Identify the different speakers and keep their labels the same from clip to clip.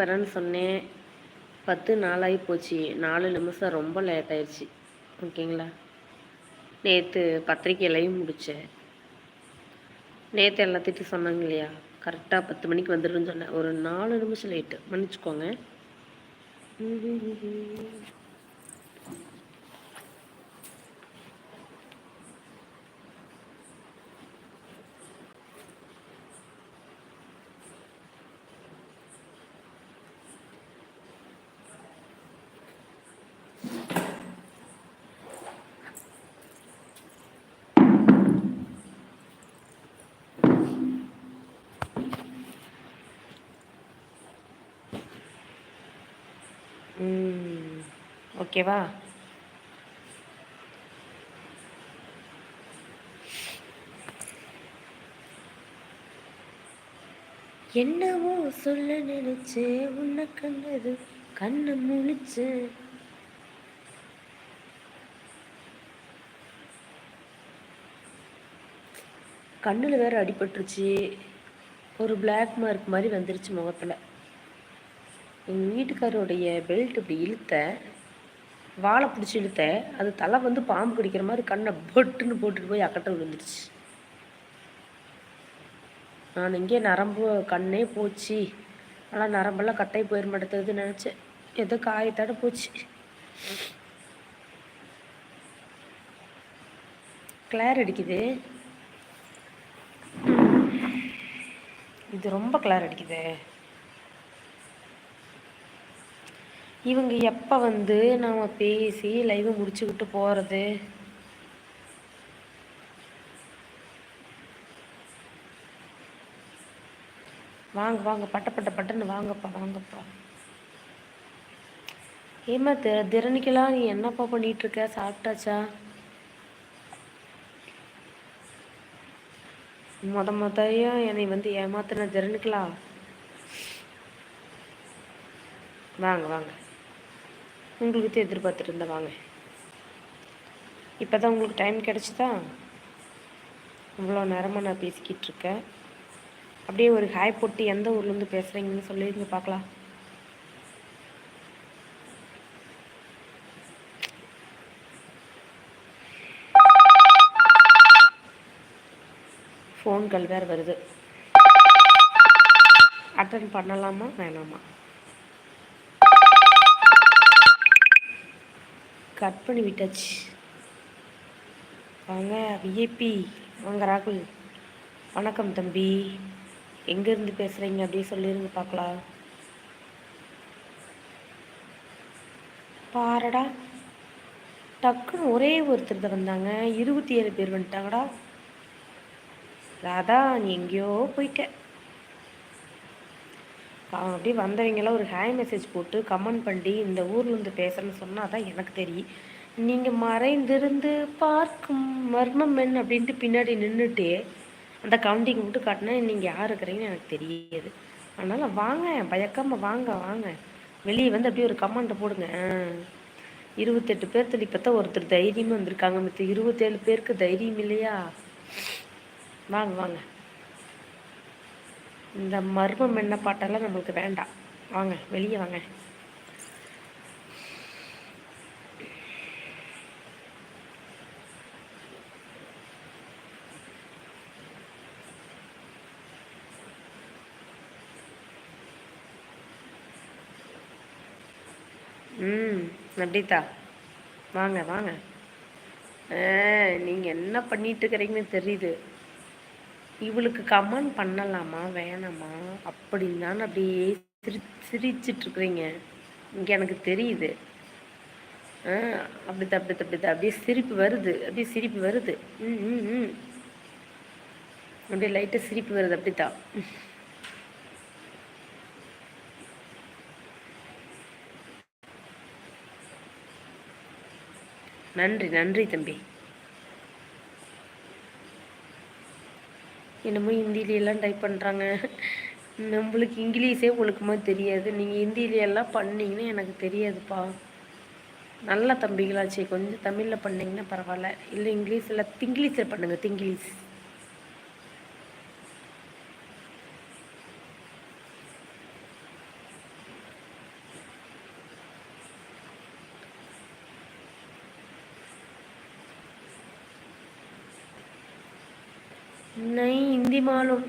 Speaker 1: வரேன்னு சொன்னேன். பத்து நாளாகி போச்சு. நாலு நிமிஷம் ரொம்ப லேட் ஆயிடுச்சு. ஓகேங்களா? நேற்று பத்திரிக்கையிலையும் முடித்தேன் நேற்று எல்லாத்திட்டும் சொன்னாங்க இல்லையா? கரெக்டாக பத்து மணிக்கு வந்துடுன்னு சொன்னேன். ஒரு நாலு நிமிஷம் லேட்டு மன்னிச்சுக்கோங்க. ஓகேவா? என்னவோ சொல்ல நினைச்சே உன்னை கண்டது கண்ணு முழிச்சு. கண்ணில் வேற அடிபட்டுருச்சு. ஒரு பிளாக் மார்க் மாதிரி வந்துருச்சு முகத்தில். எங்கள் வீட்டுக்காரோடைய பெல்ட் இப்படி இழுத்த வாழை பிடிச்சி இழுத்த அது தலை வந்து பாம்பு கடிக்கிற மாதிரி கண்ணை பொட்டுன்னு போட்டுட்டு போய் அக்கட்ட விழுந்துருச்சு. நான் இங்கே நரம்பு கண்ணே போச்சு. ஆனால் நரம்பெல்லாம் கட்டாய் போயிட மாட்டேங்குதுன்னு நினச்சேன். ஏதோ காயத்தாட போச்சு. கிளேர் அடிக்குது. இது ரொம்ப கிளேர் அடிக்குது. இவங்க எப்போ வந்து நம்ம பேசி லைவை முடிச்சுக்கிட்டு போகிறது வாங்க வாங்க பட்ட பட்ட பட்டன்னு வாங்கப்பா வாங்கப்பா. ஏமா திற திறனிக்கலாம் நீ என்னப்பா பண்ணிட்டு இருக்க சாப்பிட்டாச்சா? மொத மொதையும் என்னை வந்து ஏமாத்தின திறனுக்கலாம் வாங்க வாங்க. உங்களுக்கு எதிர்பார்த்துட்டு இருந்தேன் வாங்க. இப்போ தான் உங்களுக்கு டைம் கிடச்சிதா? இவ்வளோ நேரமாக நான் பேசிக்கிட்டு இருக்கேன். அப்படியே ஒரு ஹாய் போட்டு எந்த ஊர்லேருந்து பேசுகிறீங்கன்னு சொல்லிடுங்க பார்க்கலாம். ஃபோன்கள் வேறு வருது. அட்டன் பண்ணலாமா? வேணாமா? கட் பண்ணி விட்டாச்சு. வாங்க விஐபி வாங்க ராகுல். வணக்கம் தம்பி. எங்கேருந்து பேசுகிறீங்க அப்படியே சொல்லியிருந்து பார்க்கலாம். பாரடா. டக்குன்னு ஒரே ஒருத்தர் தான் வந்தாங்க. இருபத்தி ஏழு பேர் வந்துட்டாங்கடா. ராதா நீ எங்கேயோ போயிட்டேன் போயிட்ட அப்படியே வந்தவங்கெல்லாம் ஒரு ஹாய் மெசேஜ் போட்டு கமெண்ட் பண்ணி இந்த ஊர்லேருந்து பேசுகிறேன்னு சொன்னால் தான் எனக்கு தெரியும். நீங்கள் மறைந்திருந்து பார்க்கும் மர்மம் என்ன அப்படின்ட்டு பின்னாடி நின்றுட்டு அந்த கவுண்டிங் விட்டு காட்டினா நீங்கள் யார் இருக்கிறீங்கன்னு எனக்கு தெரியாது. அதனால் வாங்க பயக்காமல் வாங்க வாங்க. வெளியே வந்து அப்படியே ஒரு கமெண்ட்டை போடுங்க. இருபத்தெட்டு பேர்த்துல இப்போ தான் ஒருத்தர் தைரியமாக வந்திருக்காங்க மற்ற இருபத்தேழு பேருக்கு தைரியம் இல்லையா? வாங்க வாங்க. இந்த மர்மம் என்ன பாட்டெல்லாம் நம்மளுக்கு வேண்டாம். வாங்க வெளியே வாங்க. ம் நடிதா வாங்க வாங்க. நீங்கள் என்ன பண்ணிட்டு இருக்கிறீங்கன்னு தெரியுது. இவளுக்கு கமெண்ட் பண்ணலாமா வேணாமா? அப்படின்னு தான் அப்படியே சிரி சிரிச்சிட்ருக்குறீங்க. இங்கே எனக்கு தெரியுது. அப்படி அப்படிதான் அப்படிதான் அப்படியே சிரிப்பு வருது. அப்படியே சிரிப்பு வருது. ம் ம் ம். அப்படியே லைட்டாக சிரிப்பு வருது அப்படித்தான் நன்றி நன்றி தம்பி. என்னமோ ஹிந்திலெல்லாம் டைப் பண்ணுறாங்க நம்மளுக்கு இங்கிலீஷே ஒழுக்கமாக தெரியாது. நீங்கள் ஹிந்திலெல்லாம் பண்ணிங்கன்னா எனக்கு தெரியாதுப்பா. நல்ல தம்பிகளாச்சே. கொஞ்சம் தமிழில் பண்ணிங்கன்னா பரவாயில்ல. இல்லை இங்கிலீஷில் திங்கிலீஷில் பண்ணுங்கள் திங்கிலீஷ் முந்திமாலும்.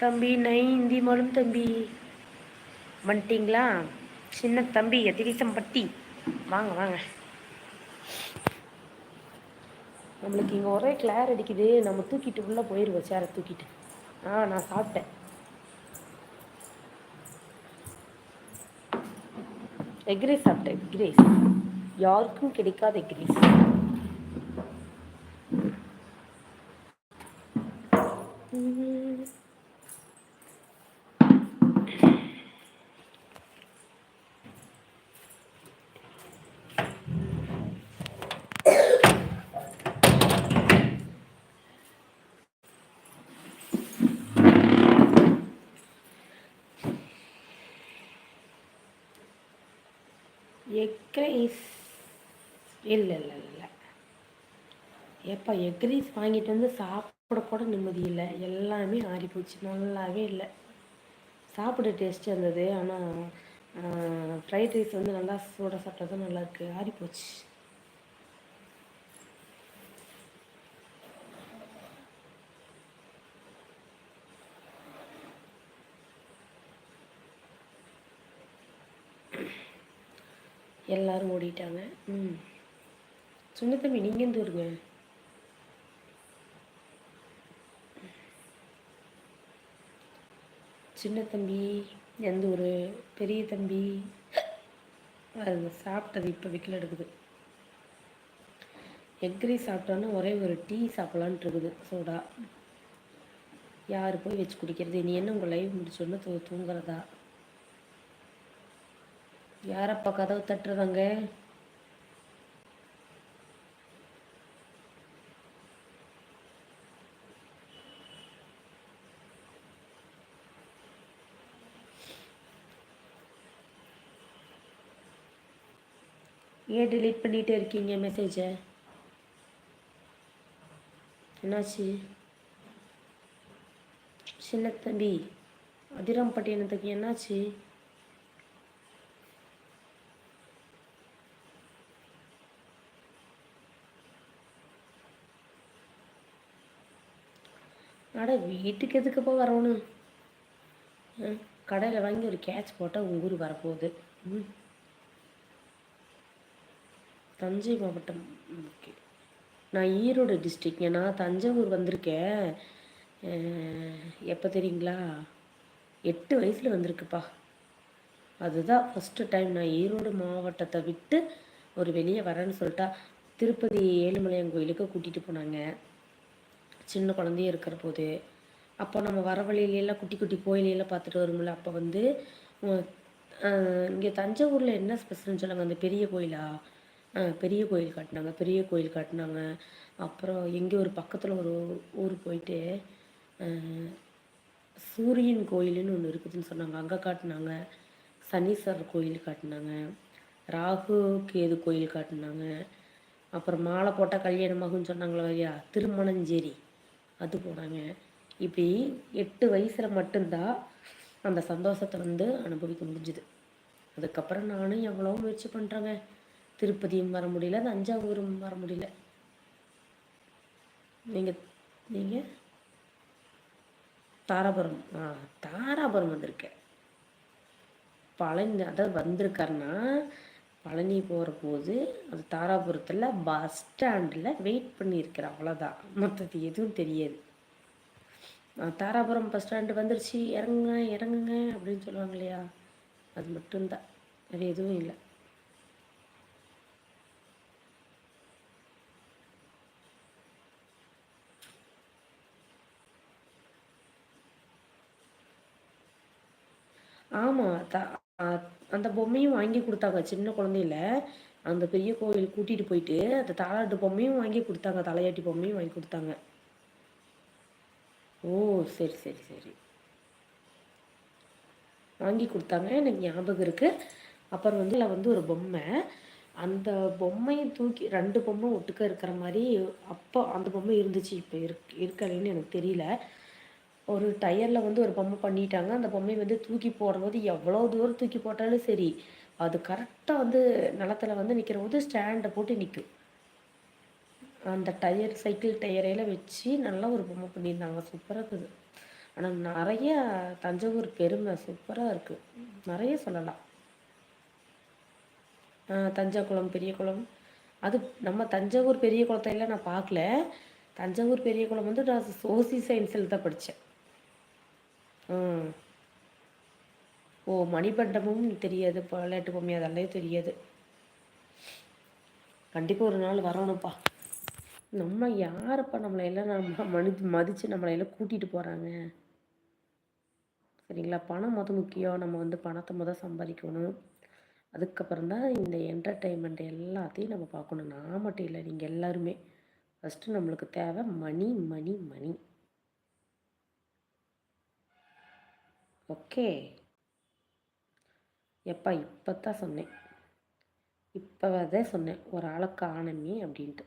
Speaker 1: தம்பி நை இந்தி மாலும் தம்பி. வந்துட்டிங்களா? சின்ன தம்பி அதிரிசம்பட்டி வாங்க வாங்க. நம்மளுக்கு இங்கே ஒரே கிளேர் அடிக்குது. நம்ம தூக்கிட்டு உள்ளே போயிடுவோம் சேரை தூக்கிட்டு. ஆ நான் சாப்பிட்டேன். எக்ரேஸ் சாப்பிட்டேன் எக்ரேஸ் யாருக்கும் கிடைக்காத எக்ரேஸ் எக் ரைஸ் இல்லை இல்லை இல்லை எப்போ எக் ரைஸ் வாங்கிட்டு வந்து சாப்பிட கூட நிம்மதி இல்லை. எல்லாமே ஆறி போச்சு. நல்லாவே இல்லை. சாப்பிட டேஸ்ட் இருந்தது. ஆனால் ஃப்ரைட் ரைஸ் வந்து நல்லா சூட சாப்பிட்டா தான் நல்லாயிருக்கு ஆறி போச்சு எல்லாரும் ஓடிட்டாங்க. ம். சொன்ன தம்பி நீங்கள் எந்த ஊருங்க? சின்ன தம்பி எந்த ஊர்? பெரிய தம்பி. அது சாப்பிட்டது இப்போ விக்கல எடுக்குது. எக்ரி சாப்பிட்டோன்னா ஒரே ஒரு டீ சாப்பிட்லான்ட்டு இருக்குது சோடா. யார் போய் வச்சு குடிக்கிறது? நீ என்ன உங்கள் லைவ் முடிச்சோன்னு தூ தூங்குறதா? யாரப்பா கதவு தட்டுறதாங்க? ஏன் டிலீட் பண்ணிகிட்டே இருக்கீங்க மெசேஜை என்னாச்சு? சின்ன தம்பி அதிரம்பட்டினத்துக்கு என்னாச்சு? வீட்டுக்கு எதுக்குப்பா வரணும்? கடையில் வாங்கி ஒரு கேட்ச் போட்டால் உங்கள் ஊர் வரப்போகுது. ம். தஞ்சை மாவட்டம். ஓகே. நான் ஈரோடு டிஸ்ட்ரிக்ங்க நான் தஞ்சாவூர் வந்திருக்கேன். எப்போ தெரியுங்களா? எட்டு வயசில் வந்திருக்குப்பா. அதுதான் ஃபஸ்ட்டு டைம் நான் ஈரோடு மாவட்டத்தை விட்டு ஒரு வெளியே வரேன்னு சொல்லிட்டா. திருப்பதி ஏழுமலையான் கோயிலுக்கு கூட்டிகிட்டு போனாங்க. சின்ன குழந்தைய இருக்கிற போது அப்போ நம்ம வர வழியிலெல்லாம் குட்டி குட்டி கோயிலெல்லாம் பார்த்துட்டு வரும்ல அப்போ வந்து இங்கே தஞ்சாவூரில் என்ன ஸ்பெஷல்னு சொல்லுங்கள் அந்த பெரிய கோயிலா? பெரிய கோயில் காட்டினாங்க பெரிய கோயில் காட்டினாங்க. அப்புறம் எங்கே ஒரு பக்கத்தில் ஒரு ஊர் போயிட்டு சூரியன் கோயிலுன்னு ஒன்று இருக்குதுன்னு சொன்னாங்க. அங்கே காட்டினாங்க. சனீஸ்வரர் கோயில் காட்டினாங்க. ராகு கேது கோயில் காட்டினாங்க. அப்புறம் மாலை போட்டால் கல்யாணமாகும்னு சொன்னாங்களா ஐயா திருமணஞ்சேரி. அது போனாங்க இப்படி எட்டு வயசில் மட்டும்தான் அந்த சந்தோஷத்தை வந்து அனுபவிக்க முடிஞ்சுது. அதுக்கப்புறம் நானும் எவ்வளோ முயற்சி பண்ணுறேங்க திருப்பதியும் வர முடியல தஞ்சாவூரும் வர முடியல. நீங்கள் நீங்கள் தாராபுரம் ஆ தாராபுரம் வந்திருக்கேன். பழனி அதாவது வந்திருக்காருன்னா பழனி போகிற போது அது தாராபுரத்தில் பஸ் ஸ்டாண்டில் வெயிட் பண்ணியிருக்கிறேன். அவ்வளோதான் மற்றது எதுவும் தெரியாது. தாராபுரம் பஸ் ஸ்டாண்டு வந்துருச்சு. இறங்குங்க இறங்குங்க அப்படின்னு சொல்லுவாங்க இல்லையா? அது மட்டும்தான். வேறு எதுவும் இல்லை. ஆமாம் தா அந்த பொம்மையும் வாங்கி கொடுத்தாங்க. சின்ன குழந்தையில அந்த பெரிய கோவில் கூட்டிகிட்டு போயிட்டு அந்த தாலாட்டு பொம்மையும் வாங்கி கொடுத்தாங்க. தலையாட்டி பொம்மையும் வாங்கி கொடுத்தாங்க. ஓ சரி சரி சரி. வாங்கி கொடுத்தாங்க. எனக்கு ஞாபகம் இருக்கு. அப்புறம் வந்து இல்லை வந்து ஒரு பொம்மை. அந்த பொம்மையை தூக்கி ரெண்டு பொம்மை ஒட்டுக்க இருக்கிற மாதிரி அப்போ அந்த பொம்மை இருந்துச்சு. இப்போ இருக் இருக்கலைன்னு எனக்கு தெரியல. ஒரு டயரில் வந்து ஒரு பொம்மை பண்ணிட்டாங்க. அந்த பொம்மை வந்து தூக்கி போடும்போது எவ்வளோ தூரம் தூக்கி போட்டாலும் சரி அது கரெக்டாக வந்து நிலத்துல வந்து நிற்கிற போது ஸ்டாண்டை போட்டு நிற்கும் அந்த டயர் சைக்கிள் டயரையில் வச்சு நல்லா ஒரு பொம்மை பண்ணியிருந்தாங்க. சூப்பராக இருக்குது. ஆனால் நிறைய தஞ்சாவூர் பெருமை சூப்பராக இருக்குது நிறைய சொல்லலாம். தஞ்சா குளம் பெரிய குளம். அது நம்ம தஞ்சாவூர் பெரிய குளத்தையெல்லாம் நான் பார்க்கல. தஞ்சாவூர் பெரிய குளம் வந்து நான் சோசி சயின்ஸில் தான் படித்தேன் ஓ மணிபண்டமும் தெரியாது விளையாட்டு பொம்மை அதெல்லாம் தெரியாது. கண்டிப்பாக ஒரு நாள் வரணும்ப்பா. நம்ம யாரப்பா நம்மளை எல்லாம் நம்ம மனி மதித்து நம்மளை எல்லாம் கூட்டிகிட்டு போகிறாங்க சரிங்களா? பணம் மொதல் முக்கியம். நம்ம வந்து பணத்தை மொதல் சம்பாதிக்கணும். அதுக்கப்புறம் தான் இந்த என்டர்டெயின்மெண்ட் எல்லாத்தையும் நம்ம பார்க்கணும். நான் மட்டும் இல்லை நீங்கள் எல்லாருமே. ஃபஸ்ட்டு நம்மளுக்கு தேவை மணி மணி மணி. ஓகே. எப்பா இப்போ தான் சொன்னேன். இப்போ அதே சொன்னேன் ஒரு ஆளை காணமே அப்படின்ட்டு.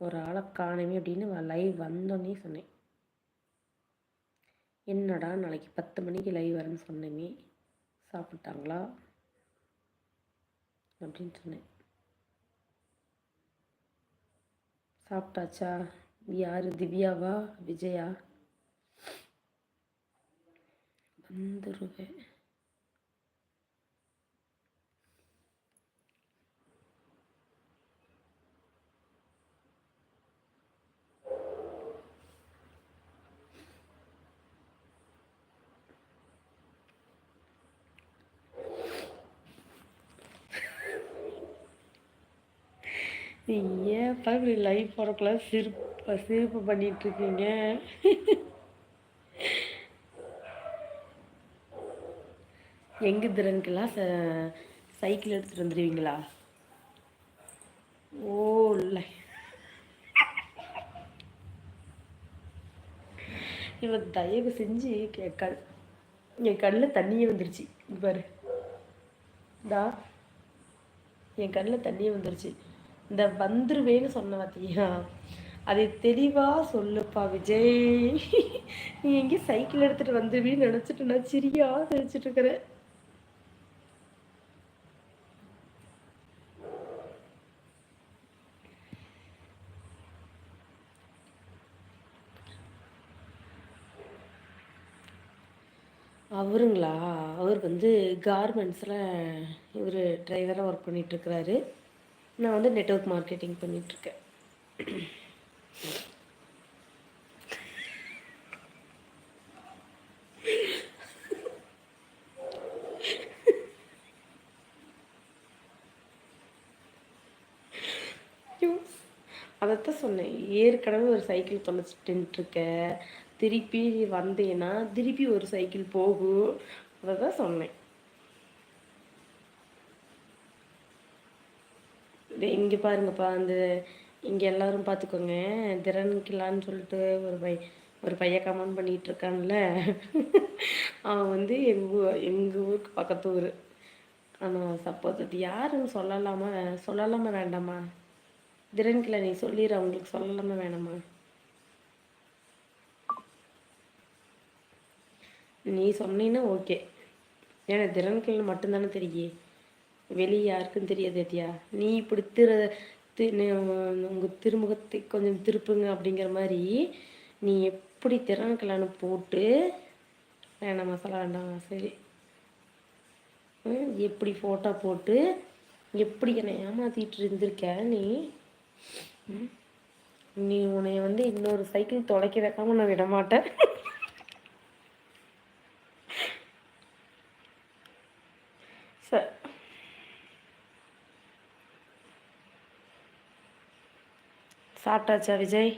Speaker 1: ஒரு ஆளை காணமே அப்படின்னு லைவ் வந்தோன்னே சொன்னேன். என்னடா நாளைக்கு பத்து மணிக்கு லைவ் வரேன்னு சொன்னேமே சாப்பிட்டாங்களா? அப்படின்னு சொன்னேன். சாப்பிட்டாச்சா? யார்? திவ்யாவா? விஜயா? வந்துருவேன். ஏன் இப்படி லைஃப் போகிறக்குள்ள சிரிப்பு. சிரிப்பு பண்ணிகிட்ருக்கீங்க எங்கே திறனுக்கெல்லாம் ச சைக்கிள் எடுத்துகிட்டு வந்துடுவீங்களா ஓ இல்லை இவன் தயவு செஞ்சு கண் என் கண்ணில் தண்ணியே வந்துருச்சு. பாரு. தா என் கண்ணில் தண்ணியே வந்துருச்சு. இந்த வந்துருவேன்னு சொன்ன பார்த்தியா அதை தெளிவாக சொல்லுப்பா விஜய். நீ எங்கேயும் சைக்கிள் எடுத்துகிட்டு வந்துடுவீன்னு நினச்சிட்டு நான் சிரியா சிரிச்சிட்ருக்கிறேன் அவருங்களா? அவர் வந்து கார்மெண்ட்ஸில் இவர் டிரைவராக ஒர்க் பண்ணிகிட்ருக்கிறாரு நான் வந்து நெட்ஒர்க் மார்க்கெட்டிங் பண்ணிகிட்ருக்கேன் அதைத்தான் சொன்னேன். ஏற்கனவே ஒரு சைக்கிள் தொலைச்சிட்டுருக்க திருப்பி வந்தேன்னா திருப்பி ஒரு சைக்கிள் போகும் அதை தான் சொன்னேன் இங்கே பாருங்கப்பா அந்த இங்கே எல்லோரும் பார்த்துக்கோங்க திறன்கிலான்னு சொல்லிட்டு ஒரு பை ஒரு பையன் கமெண்ட் பண்ணிகிட்டு இருக்கான்ல. அவன் வந்து எங்கள் ஊர் எங்கள் ஊருக்கு பக்கத்து ஊர். ஆனால் சப்போஸ் அது யாருன்னு சொல்லலாமா? சொல்லலாமா வேண்டாமா? திறன்கில நீ சொல்லிடு அவங்களுக்கு சொல்லலாமா வேணாமா? நீ சொன்னீன்னா ஓகே. ஏன்னா திறன்கில் மட்டும்தானே தெரியே வெளியே யாருக்கும் தெரியாது எத்தியா நீ இப்படி திரு உங்கள் திருமுகத்தை கொஞ்சம் திருப்புங்க அப்படிங்கிற மாதிரி நீ எப்படி திறனுக்கலான்னு போட்டு வேணாம் மசாலா வேண்டாம் சரி. எப்படி ஃபோட்டோ போட்டு எப்படி என்னை ஏமாத்திட்டு இருந்திருக்க நீ? நீ உன்னை வந்து இன்னொரு சைக்கிள் தொலைக்க வைக்காம நான் விட மாட்டேன் சார் சாப்பிட்டாச்சா விஜய்?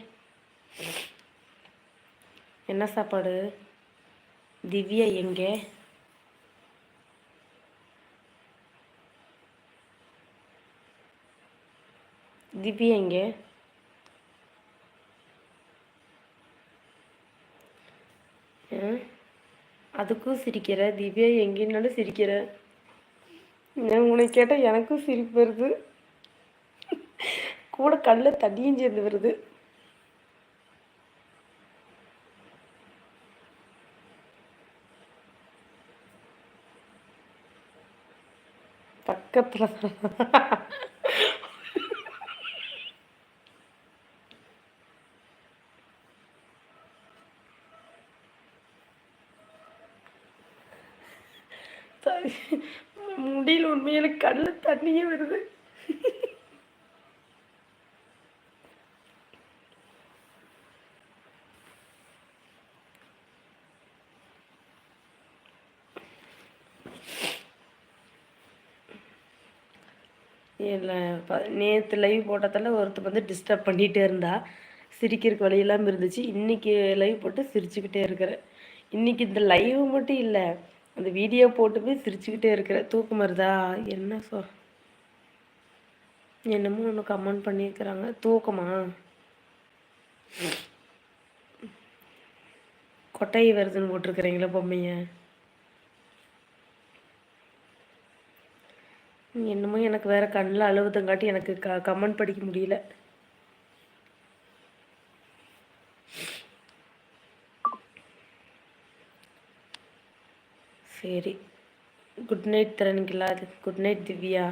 Speaker 1: என்ன சாப்பாடு? திவ்யா எங்கே? திவ்யா எங்கே? அதுக்கும் சிரிக்கிற. திவ்யா எங்கேனாலும் சிரிக்கிற. உன்னை கேட்டால் எனக்கும் சிரிப்பு வருது. கூட கண்ணில் தண்ணியும் சேர்ந்து வருது. பக்கத்தில் முடியல உண்மையில கண்ணில் தண்ணியே வருது இல்லை நேற்று லைவ் போட்டதில் ஒருத்தர் வந்து டிஸ்டர்ப் பண்ணிகிட்டே இருந்தா. சிரிக்கிறதுக்கு வழியெல்லாம் இருந்துச்சு. இன்றைக்கி லைவ் போட்டு சிரிச்சுக்கிட்டே இருக்கிறேன் இன்றைக்கி இந்த லைவ் மட்டும் இல்லை அந்த வீடியோ போட்டு போய் சிரிச்சுக்கிட்டே இருக்கிறேன் தூக்கம் வருதா என்ன சொ என்னமோ ஒன்று கமெண்ட் பண்ணியிருக்கிறாங்க. தூக்கமா? கொட்டை வருதுன்னு போட்டிருக்கிறீங்களா பொம்மையை. என்னமோ எனக்கு வேற கண்ணில் அழுவதுங்காட்டி எனக்கு க கமெண்ட் படிக்க முடியல. சரி. குட் நைட் தரணிங்களா குட் நைட் திவ்யா.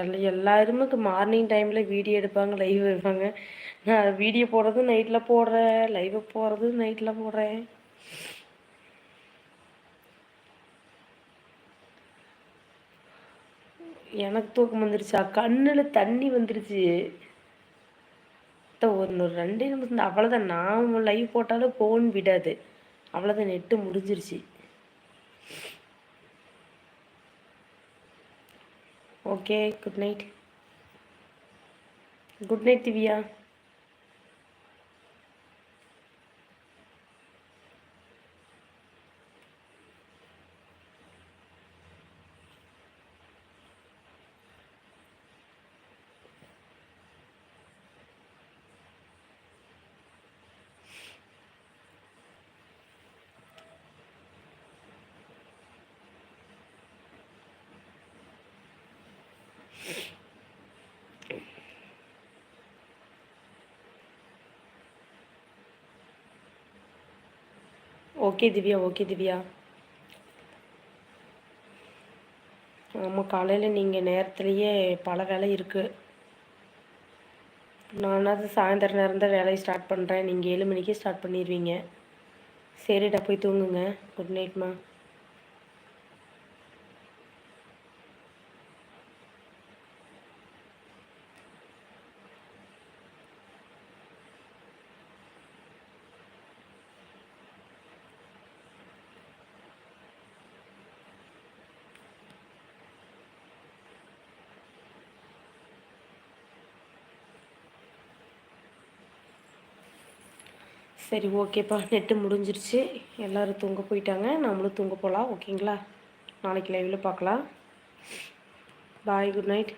Speaker 1: எல்லாம் எல்லாருமே மார்னிங் டைமில் வீடியோ எடுப்பாங்க லைவ் எடுப்பாங்க. நான் வீடியோ போடுறதும் நைட்டில் போடுறேன் லைவ் போடுறதும் நைட்டில் போடுறேன். எனக்கு தூக்கம் வந்துருச்சா? கண்ணில் தண்ணி வந்துருச்சு. ஒரு ரெண்டே நிமிஷம் அவ்வளோதான் நான் லைவ் போட்டாலும் ஃபோன் விடாது. அவ்வளோதான் நெட்டு முடிஞ்சிருச்சு. Okay good night good night Divya. Okay Divya okay Divya. ஆமாம் காலையில் நீங்கள் நேரத்துலேயே பல வேலை இருக்குது நானாவது சாயந்தரம் நேரம் தான் வேலையை ஸ்டார்ட் பண்ணுறேன் நீங்கள் ஏழு மணிக்கே ஸ்டார்ட் பண்ணிடுவீங்க சரிடா போய் தூங்குங்க. குட் நைட்மா சரி ஓகேப்பா நெட்டு முடிஞ்சிருச்சு. எல்லோரும் தூங்க போயிட்டாங்க. நம்மளும் தூங்க போகலாம் ஓகேங்களா? நாளைக்கு லைவில் பார்க்கலாம். Bye good night